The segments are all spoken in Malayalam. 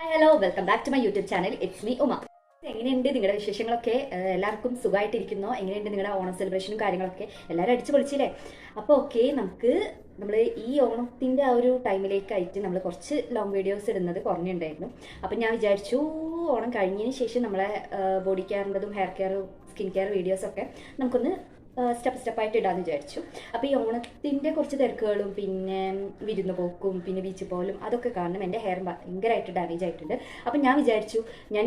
Hi hello welcome back to my YouTube channel it's me Uma എങ്ങനെയുണ്ട് നിങ്ങളുടെ വിശേഷങ്ങളൊക്കെ? എല്ലാവർക്കും സുഖമായിട്ടിരിക്കുന്നോ? എങ്ങനെയുണ്ട് നിങ്ങളുടെ ഓണം സെലിബ്രേഷനും കാര്യങ്ങളൊക്കെ? എല്ലാവരും അടിച്ചു പൊളിച്ചില്ലേ? അപ്പോൾ ഓക്കെ നമുക്ക് നമ്മൾ ഈ ഓണത്തിന്റെ ആ ഒരു ടൈമിലേക്കായിട്ട് നമ്മൾ കുറച്ച് ലോങ് വീഡിയോസ് ഇടുന്നത് കുറഞ്ഞിട്ടുണ്ടായിരുന്നു. അപ്പം ഞാൻ വിചാരിച്ചു ഓണം കഴിഞ്ഞതിന് ശേഷം നമ്മളെ ബോഡി കെയറിന്റെതും ഹെയർ കെയറും സ്കിൻ കെയർ വീഡിയോസൊക്കെ നമുക്കൊന്ന് സ്റ്റെപ്പ് സ്റ്റെപ്പായിട്ട് ഇടാന്ന് വിചാരിച്ചു. അപ്പോൾ ഈ ഓണത്തിന്റെ കുറച്ച് തിരക്കുകളും പിന്നെ വിരുന്ന് പോക്കും പിന്നെ ബീച്ച് പോലും അതൊക്കെ കാരണം എന്റെ ഹെയർ ഭയങ്കരമായിട്ട് ഡാമേജ് ആയിട്ടുണ്ട്. അപ്പോൾ ഞാൻ വിചാരിച്ചു ഞാൻ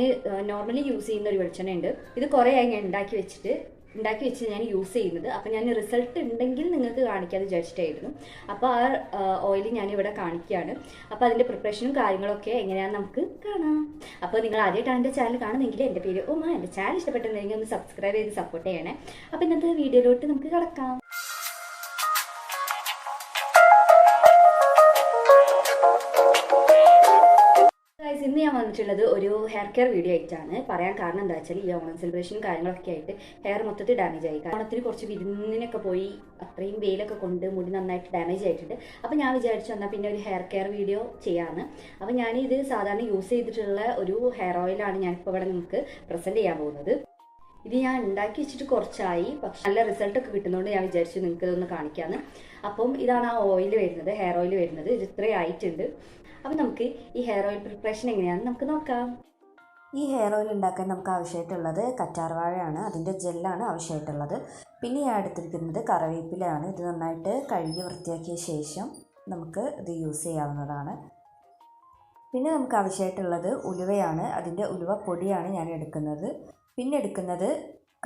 നോർമലി യൂസ് ചെയ്യുന്ന ഒരു വെളിച്ചെണ്ണ ഉണ്ട് ഇത് കുറേ ആയി ഞാൻ ഉണ്ടാക്കി വെച്ചിട്ട് ഉണ്ടാക്കി വെച്ച് ഞാൻ യൂസ് ചെയ്യുന്നത്. അപ്പം ഞാൻ റിസൾട്ട് ഉണ്ടെങ്കിൽ നിങ്ങൾക്ക് കാണിക്കാമെന്ന് വിചാരിച്ചിട്ടായിരുന്നു. അപ്പോൾ ആ ഓയിൽ ഞാനിവിടെ കാണിക്കുകയാണ്. അപ്പോൾ അതിന്റെ പ്രിപ്പറേഷനും കാര്യങ്ങളൊക്കെ എങ്ങനെയാണെന്ന് നമുക്ക് കാണാം. അപ്പോൾ നിങ്ങൾ ആദ്യമായിട്ടാണ് എന്റെ ചാനൽ കാണുന്നെങ്കിൽ എന്റെ പേര് ഉമ്മ എന്റെ ചാനൽ ഇഷ്ടപ്പെട്ടെന്നെങ്കിൽ ഒന്ന് സബ്സ്ക്രൈബ് ചെയ്ത് സപ്പോർട്ട് ചെയ്യണേ. അപ്പോൾ ഇന്നത്തെ വീഡിയോയിലോട്ട് നമുക്ക് കിടക്കാം. ഇന്ന് ഞാൻ വന്നിട്ടുള്ളത് ഒരു ഹെയർ കെയർ വീഡിയോ ആയിട്ടാണ്. പറയാൻ കാരണം എന്താ വെച്ചാൽ ഈ ഓണം സെലിബ്രേഷനും കാര്യങ്ങളൊക്കെ ആയിട്ട് ഹെയർ മൊത്തത്തിൽ ഡാമേജ് ആയി. ഓണത്തിന് കുറച്ച് വിരുന്നിനൊക്കെ പോയി അത്രയും വെയിലൊക്കെ കൊണ്ട് മുടി നന്നായിട്ട് ഡാമേജ് ആയിട്ടുണ്ട്. അപ്പോൾ ഞാൻ വിചാരിച്ചു എന്നാൽ പിന്നെ ഒരു ഹെയർ കെയർ വീഡിയോ ചെയ്യാമെന്ന് അപ്പോൾ ഞാനിത് സാധാരണ യൂസ് ചെയ്തിട്ടുള്ള ഒരു ഹെയർ ഓയിലാണ് ഞാനിപ്പോൾ ഇവിടെ നിങ്ങൾക്ക് പ്രസന്റ് ചെയ്യാൻ പോകുന്നത്. ഇത് ഞാൻ ഉണ്ടാക്കി വെച്ചിട്ട് കുറച്ചായി. പക്ഷെ നല്ല റിസൾട്ടൊക്കെ കിട്ടുന്നതുകൊണ്ട് ഞാൻ വിചാരിച്ചു നിങ്ങൾക്ക് ഇതൊന്ന് കാണിക്കാമെന്ന് അപ്പം ഇതാണ് ആ ഓയിൽ വരുന്നത് ഹെയർ ഓയിൽ വരുന്നത്. ഇത് ഇത്രയും ആയിട്ടുണ്ട്. അപ്പം നമുക്ക് ഈ ഹെയർ ഓയിൽ പ്രിപ്പറേഷൻ എങ്ങനെയാണെന്ന് നമുക്ക് നോക്കാം. ഈ ഹെയർ ഓയിൽ ഉണ്ടാക്കാൻ നമുക്ക് ആവശ്യമായിട്ടുള്ളത് കറ്റാർവാഴയാണ് അതിന്റെ ജെല്ലാണ് ആവശ്യമായിട്ടുള്ളത്. പിന്നെ ഞാൻ എടുത്തിരിക്കുന്നത് കറിവേപ്പിലയാണ്. ഇത് നന്നായിട്ട് കഴുകി വൃത്തിയാക്കിയ ശേഷം നമുക്ക് ഇത് യൂസ് ചെയ്യാവുന്നതാണ്. പിന്നെ നമുക്ക് ആവശ്യമായിട്ടുള്ളത് ഉലുവയാണ്. അതിന്റെ ഉലുവ പൊടിയാണ് ഞാൻ എടുക്കുന്നത്. പിന്നെ എടുക്കുന്നത്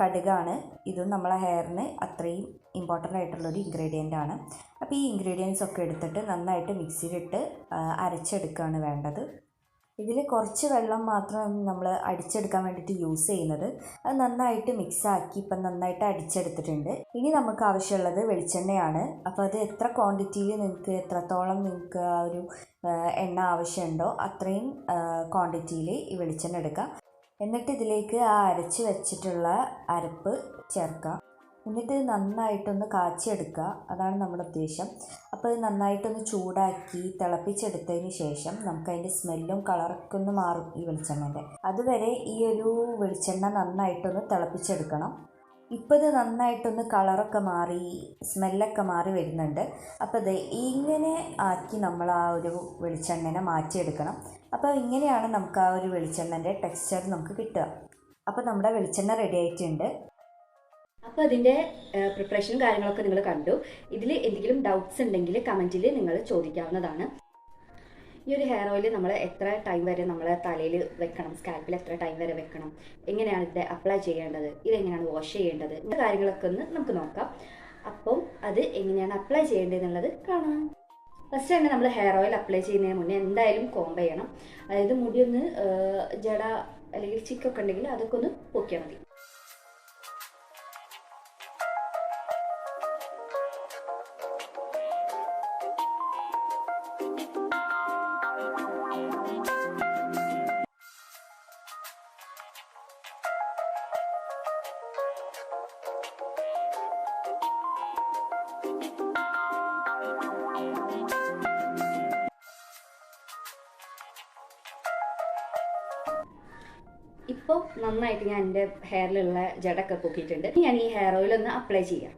കടുകാണ്. ഇതും നമ്മളെ ഹെയറിന് അത്രയും ഇമ്പോർട്ടന്റ് ആയിട്ടുള്ളൊരു ഇൻഗ്രീഡിയന്റ് ആണ്. അപ്പോൾ ഈ ഇൻഗ്രീഡിയൻസ് ഒക്കെ എടുത്തിട്ട് നന്നായിട്ട് മിക്സിയിലിട്ട് അരച്ചെടുക്കുകയാണ് വേണ്ടത്. ഇതിൽ കുറച്ച് വെള്ളം മാത്രം നമ്മൾ അടിച്ചെടുക്കാൻ വേണ്ടിയിട്ട് യൂസ് ചെയ്യുന്നത്. അത് നന്നായിട്ട് മിക്സാക്കി ഇപ്പം നന്നായിട്ട് അടിച്ചെടുത്തിട്ടുണ്ട്. ഇനി നമുക്ക് ആവശ്യമുള്ളത് വെളിച്ചെണ്ണയാണ്. അപ്പോൾ അത് എത്ര ക്വാണ്ടിറ്റിയിൽ നിങ്ങൾക്ക് എത്രത്തോളം നിങ്ങൾക്ക് ആ ഒരു എണ്ണ ആവശ്യമുണ്ടോ അത്രയും ക്വാണ്ടിറ്റിയിൽ ഈ വെളിച്ചെണ്ണ എടുക്കുക എന്നിട്ട് ഇതിലേക്ക് ആ അരച്ച് വെച്ചിട്ടുള്ള അരപ്പ് ചേർക്കാം എന്നിട്ട് നന്നായിട്ടൊന്ന് കാച്ചിയെടുക്കുക. അതാണ് നമ്മുടെ ഉദ്ദേശം. അപ്പോൾ ഇത് നന്നായിട്ടൊന്ന് ചൂടാക്കി തിളപ്പിച്ചെടുത്തതിന് ശേഷം നമുക്ക് അതിന്റെ സ്മെല്ലും കളറൊക്കെ ഒന്ന് മാറും ഈ വെളിച്ചെണ്ണന്റെ. അതുവരെ ഈ ഒരു വെളിച്ചെണ്ണ നന്നായിട്ടൊന്ന് തിളപ്പിച്ചെടുക്കണം. ഇപ്പോൾ ഇത് നന്നായിട്ടൊന്ന് കളറൊക്കെ മാറി സ്മെല്ലൊക്കെ മാറി വരുന്നുണ്ട്. അപ്പോൾ ഇത് ഇങ്ങനെ ആക്കി നമ്മൾ ആ ഒരു വെളിച്ചെണ്ണനെ മാറ്റിയെടുക്കണം. അപ്പോൾ ഇങ്ങനെയാണ് നമുക്ക് ആ ഒരു വെളിച്ചെണ്ണന്റെ ടെക്സ്ചർ നമുക്ക് കിട്ടുക. അപ്പോൾ നമ്മുടെ വെളിച്ചെണ്ണ റെഡി ആയിട്ടുണ്ട്. അപ്പോൾ അതിന്റെ പ്രിപ്പറേഷനും കാര്യങ്ങളൊക്കെ നിങ്ങൾ കണ്ടു. ഇതിൽ എന്തെങ്കിലും ഡൗട്ട്സ് ഉണ്ടെങ്കിൽ കമന്റിൽ നിങ്ങൾ ചോദിക്കാവുന്നതാണ്. ഈ ഒരു ഹെയർ ഓയിൽ നമ്മൾ എത്ര ടൈം വരെ നമ്മൾ തലയിൽ വെക്കണം സ്കാൽപ്പിൽ എത്ര ടൈം വരെ വെക്കണം എങ്ങനെയാണ് ഇത് അപ്ലൈ ചെയ്യേണ്ടത് ഇതെങ്ങനെയാണ് വാഷ് ചെയ്യേണ്ടത് ഇങ്ങനത്തെ കാര്യങ്ങളൊക്കെ ഒന്ന് നമുക്ക് നോക്കാം. അപ്പം അത് എങ്ങനെയാണ് അപ്ലൈ ചെയ്യേണ്ടത് എന്നുള്ളത് കാണാം. ഫസ്റ്റ് തന്നെ നമ്മൾ ഹെയർ ഓയിൽ അപ്ലൈ ചെയ്യുന്നതിന് മുന്നേ എന്തായാലും കോംബ് ചെയ്യണം. അതായത് മുടി ഒന്ന് ജട അല്ലെങ്കിൽ ചിക്കൊക്കെ ഉണ്ടെങ്കിൽ അതൊക്കെ ഒന്ന് പൊക്കിയാൽ മതി. ഇപ്പോൾ നന്നായിട്ട് ഞാൻ എന്റെ ഹെയറിലുള്ള ജടൊക്കെ പൊക്കിയിട്ടുണ്ട്. ഞാൻ ഈ ഹെയർ ഓയിൽ ഒന്ന് അപ്ലൈ ചെയ്യാം.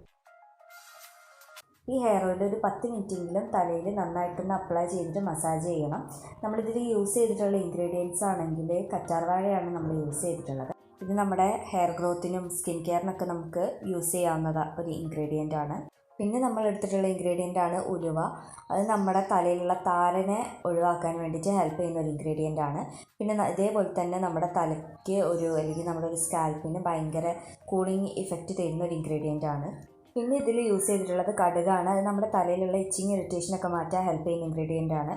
ഈ ഹെയർ ഓയിൽ ഒരു പത്ത് മിനിറ്റെങ്കിലും തലയിൽ നന്നായിട്ടൊന്ന് അപ്ലൈ ചെയ്തിട്ട് മസാജ് ചെയ്യണം. നമ്മളിതിൽ യൂസ് ചെയ്തിട്ടുള്ള ഇൻഗ്രീഡിയൻസ് ആണെങ്കിൽ കറ്റാർവാഴയാണ് നമ്മൾ യൂസ് ചെയ്തിട്ടുള്ളത്. ഇത് നമ്മുടെ ഹെയർ ഗ്രോത്തിനും സ്കിൻ കെയറിനൊക്കെ നമുക്ക് യൂസ് ചെയ്യാവുന്ന ഒരു ഇൻഗ്രീഡിയന്റ് ആണ്. പിന്നെ നമ്മൾ എടുത്തിട്ടുള്ള ഇൻഗ്രീഡിയന്റ് ആണ് ഉലുവ. അത് നമ്മുടെ തലയിലുള്ള താരനെ ഒഴിവാക്കാൻ വേണ്ടിയിട്ട് ഹെൽപ്പ് ചെയ്യുന്ന ഒരു ഇൻഗ്രീഡിയന്റ് ആണ്. പിന്നെ ഇതേപോലെ തന്നെ നമ്മുടെ തലയ്ക്ക് ഒരു അല്ലെങ്കിൽ നമ്മുടെ ഒരു സ്കാൽപ്പിന് ഭയങ്കര കൂളിംഗ് ഇഫക്റ്റ് തരുന്ന ഒരു ഇൻഗ്രീഡിയന്റ് ആണ്. പിന്നെ ഇതിൽ യൂസ് ചെയ്തിട്ടുള്ളത് കടുകാണ്. അത് നമ്മുടെ തലയിലുള്ള ഇച്ചിങ് ഇറിറ്റേഷനൊക്കെ മാറ്റാൻ ഹെൽപ്പ് ചെയ്യുന്ന ഇൻഗ്രീഡിയന്റ് ആണ്.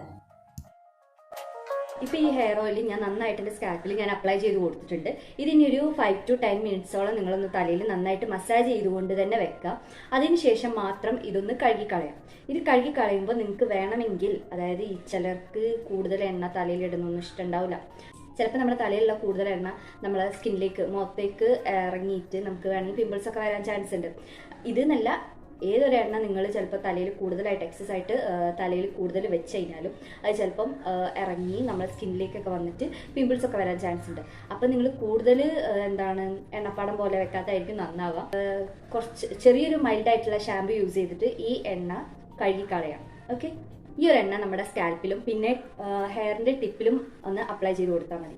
ഇപ്പോൾ ഈ ഹെയർ ഓയിൽ ഞാൻ നന്നായിട്ട് എന്റെ സ്കാൽപ്പിൽ ഞാൻ അപ്ലൈ ചെയ്ത് കൊടുത്തിട്ടുണ്ട്. ഇതിനി ഒരു ഫൈവ് ടു ടെൻ മിനിറ്റ്സോളം നിങ്ങളൊന്ന് തലയിൽ നന്നായിട്ട് മസാജ് ചെയ്തുകൊണ്ട് തന്നെ വെക്കുക അതിനുശേഷം മാത്രം ഇതൊന്ന് കഴുകിക്കളയാം. ഇത് കഴുകിക്കളയുമ്പോൾ നിങ്ങൾക്ക് വേണമെങ്കിൽ അതായത് ഈ ചിലർക്ക് കൂടുതൽ എണ്ണ തലയിൽ ഇടുന്നൊന്നും ഇഷ്ടമുണ്ടാവില്ല. ചിലപ്പോൾ നമ്മുടെ തലയിലുള്ള കൂടുതൽ എണ്ണ നമ്മളെ സ്കിന്നിലേക്ക് മുഖത്തേക്ക് ഇറങ്ങിയിട്ട് നമുക്ക് വേണമെങ്കിൽ പിമ്പിൾസ് ഒക്കെ വരാൻ ചാൻസ് ഉണ്ട്. ഇത് എന്നല്ല ഏതൊരു എണ്ണ നിങ്ങൾ ചിലപ്പോൾ തലയിൽ കൂടുതലായിട്ട് എക്സസ് ആയിട്ട് തലയിൽ കൂടുതൽ വെച്ച് കഴിഞ്ഞാലും അത് ചിലപ്പം ഇറങ്ങി നമ്മുടെ സ്കിന്നിലേക്കൊക്കെ വന്നിട്ട് പിമ്പിൾസ് ഒക്കെ വരാൻ ചാൻസ് ഉണ്ട്. അപ്പം നിങ്ങൾ കൂടുതൽ എന്താണ് എണ്ണപ്പാടം പോലെ വെക്കാത്തായിരിക്കും നന്നാവുക. കുറച്ച് ചെറിയൊരു മൈൽഡ് ആയിട്ടുള്ള ഷാമ്പു യൂസ് ചെയ്തിട്ട് ഈ എണ്ണ കഴുകിക്കളയാം ഓക്കെ ഈ ഒരു എണ്ണ നമ്മുടെ സ്കാൽപ്പിലും പിന്നെ ഹെയറിന്റെ ടിപ്പിലും ഒന്ന് അപ്ലൈ ചെയ്ത് കൊടുത്താൽ മതി.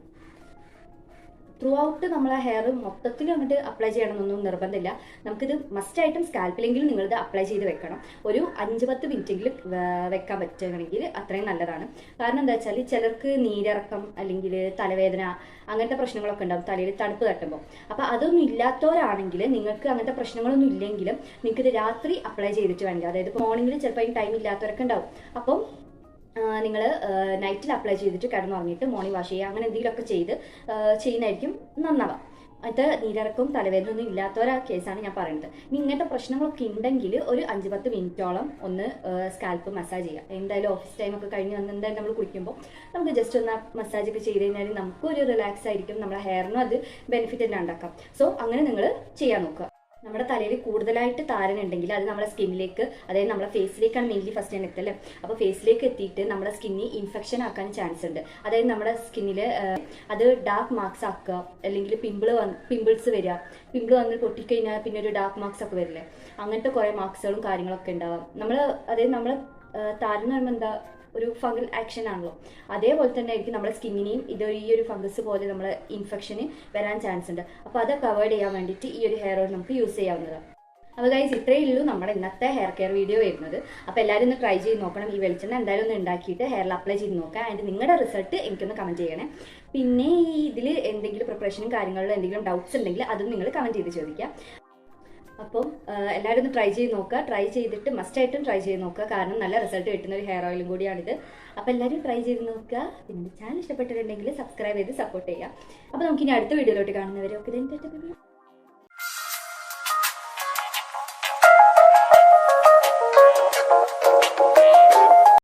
ത്രൂ ഔട്ട് നമ്മളെ ഹെയർ മൊത്തത്തിൽ അങ്ങോട്ട് അപ്ലൈ ചെയ്യണമെന്നൊന്നും നിർബന്ധമില്ല. നമുക്കിത് മസ്റ്റ് മസ്റ്റായിട്ടും സ്കാൽപ്പിലെങ്കിലും നിങ്ങളിത് അപ്ലൈ ചെയ്ത് വെക്കണം. ഒരു അഞ്ച് പത്ത് മിനിറ്റെങ്കിലും വെക്കാൻ പറ്റുകയാണെങ്കിൽ അത്രയും നല്ലതാണ്. കാരണം എന്താ വെച്ചാൽ ചിലർക്ക് നീരിറക്കം അല്ലെങ്കിൽ തലവേദന അങ്ങനത്തെ പ്രശ്നങ്ങളൊക്കെ ഉണ്ടാവും. തലയിൽ തണുപ്പ് തട്ടുമ്പോൾ അപ്പോൾ അതൊന്നും ഇല്ലാത്തവരാണെങ്കിൽ നിങ്ങൾക്ക് അങ്ങനത്തെ പ്രശ്നങ്ങളൊന്നും ഇല്ലെങ്കിലും നിങ്ങൾക്ക് ഇത് രാത്രി അപ്ലൈ ചെയ്തിട്ട് വേണമെങ്കിൽ അതായത് മോർണിംഗിൽ ചിലപ്പോൾ അതിന് ടൈം ഇല്ലാത്തവരൊക്കെ ഉണ്ടാവും. അപ്പം നിങ്ങൾ നൈറ്റിൽ അപ്ലൈ ചെയ്തിട്ട് കിടന്നുറങ്ങിയിട്ട് മോർണിംഗ് വാഷ് ചെയ്യുക അങ്ങനെ എന്തെങ്കിലുമൊക്കെ ചെയ്ത് ചെയ്യുന്നതായിരിക്കും നന്നാവുക അത് നീരിറക്കവും തലവേദന ഒന്നും ഇല്ലാത്തവരാ കേസാണ് ഞാൻ പറയുന്നത്. ഇനി ഇങ്ങനത്തെ പ്രശ്നങ്ങളൊക്കെ ഉണ്ടെങ്കിൽ ഒരു അഞ്ച് പത്ത് മിനിറ്റോളം ഒന്ന് സ്കാൽപ്പ് മസാജ് ചെയ്യുക. എന്തായാലും ഓഫീസ് ടൈമൊക്കെ കഴിഞ്ഞ് വന്ന് എന്തായാലും നമ്മൾ കുളിക്കുമ്പോൾ നമുക്ക് ജസ്റ്റ് ഒന്ന് മസാജ് ഒക്കെ ചെയ്ത് കഴിഞ്ഞാൽ നമുക്ക് ഒരു റിലാക്സ് ആയിരിക്കും നമ്മുടെ ഹെയറിനും അത് ബെനിഫിറ്റ് തന്നെ ഉണ്ടാക്കാം. സോ അങ്ങനെ നിങ്ങൾ ചെയ്യാൻ നോക്കുക. നമ്മുടെ തലയിൽ കൂടുതലായിട്ട് താരൻ ഉണ്ടെങ്കിൽ അത് നമ്മുടെ സ്കിന്നിലേക്ക് അതായത് നമ്മുടെ ഫേസിലേക്കാണ് മെയിൻലി ഫസ്റ്റ് ഞാൻ എത്തല്ലേ അപ്പോൾ ഫേസിലേക്ക് എത്തിയിട്ട് നമ്മുടെ സ്കിന്നി ഇൻഫെക്ഷൻ ആക്കാൻ ചാൻസ് ഉണ്ട്. അതായത് നമ്മുടെ സ്കിന്നിൽ അത് ഡാർക്ക് മാർക്സ് ആക്കുക അല്ലെങ്കിൽ പിമ്പിൾ വന്ന് പിമ്പിൾസ് വരിക. പിമ്പിൾ വന്ന് പൊട്ടിക്കഴിഞ്ഞാൽ പിന്നെ ഒരു ഡാർക്ക് മാർക്സ് ഒക്കെ വരില്ലേ? അങ്ങനത്തെ കുറേ മാർക്സുകളും കാര്യങ്ങളൊക്കെ ഉണ്ടാവാം. നമ്മൾ അതായത് നമ്മൾ താരൻ എന്ന് പറയുമ്പോൾ എന്താ ഒരു ഫംഗൽ ആക്ഷൻ ആണല്ലോ. അതേപോലെ തന്നെ ആയിരിക്കും നമ്മുടെ സ്കിന്നിനെയും ഇത് ഈ ഒരു ഫംഗസ് പോലെ നമ്മുടെ ഇൻഫെക്ഷന് വരാൻ ചാൻസ് ഉണ്ട്. അപ്പോൾ അത് അവോയ്ഡ് ചെയ്യാൻ വേണ്ടിയിട്ട് ഈ ഒരു ഹെയർ ഓയിൽ നമുക്ക് യൂസ് ചെയ്യാവുന്നതാണ്. അപ്പോൾ ഗൈസ് ഇത്രയേ ഉള്ളൂ നമ്മുടെ ഇന്നത്തെ ഹെയർ കെയർ വീഡിയോ വരുന്നത്. അപ്പോൾ എല്ലാവരും ഒന്ന് ട്രൈ ചെയ്ത് നോക്കണം. ഈ വെളിച്ചെണ്ണ എന്തായാലും ഒന്ന് ഉണ്ടാക്കിയിട്ട് ഹെയറിൽ അപ്ലൈ ചെയ്ത് നോക്കുക. ആൻഡ് നിങ്ങളുടെ റിസൾട്ട് എനിക്കൊന്ന് കമന്റ് ചെയ്യണേ. പിന്നെ ഈ ഇതിൽ എന്തെങ്കിലും പ്രിപ്പറേഷനും കാര്യങ്ങളിലും എന്തെങ്കിലും ഡൗട്ട്സ് ഉണ്ടെങ്കിൽ അതും നിങ്ങൾ കമന്റ് ചെയ്ത് ചോദിക്കുക. അപ്പം എല്ലാവരും ഒന്ന് ട്രൈ ചെയ്ത് നോക്കുക. ട്രൈ ചെയ്തിട്ട് മസ്റ്റ് ആയിട്ടും ട്രൈ ചെയ്ത് നോക്കുക. കാരണം നല്ല റിസൾട്ട് കിട്ടുന്ന ഒരു ഹെയർ ഓയിലും കൂടിയാണിത്. അപ്പോൾ എല്ലാവരും ട്രൈ ചെയ്ത് നോക്കുക. പിന്നെ ചാനൽ ഇഷ്ടപ്പെട്ടിട്ടുണ്ടെങ്കിൽ സബ്സ്ക്രൈബ് ചെയ്ത് സപ്പോർട്ട് ചെയ്യുക. അപ്പോൾ നമുക്കിനി അടുത്ത വീഡിയോയിലോട്ട് കാണുന്നവരെ ഒക്കെ